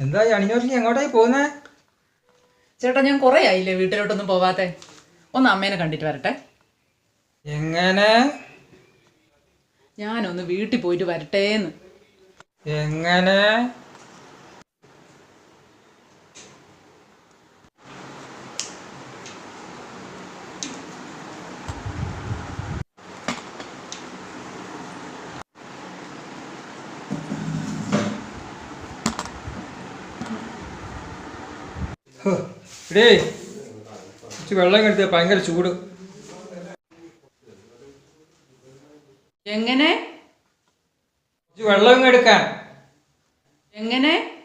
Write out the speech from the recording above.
എന്താ അണിഞ്ഞോട്ടിന് എങ്ങോട്ടായി പോകുന്നേ ചേട്ടാ ഞാൻ കുറേ ആയില്ലേ വീട്ടിലോട്ടൊന്നും പോവാത്തെ? ഒന്ന് അമ്മേനെ കണ്ടിട്ട് വരട്ടെ. എങ്ങനെ? ഞാനൊന്ന് വീട്ടിൽ പോയിട്ട് വരട്ടേന്ന്. എങ്ങനെ? ഹോ, കുറച്ച് വെള്ളം എടുത്ത ഭയങ്കര ചൂട്. എങ്ങനെ? വെള്ളം എടുക്കാൻ. എങ്ങനെ?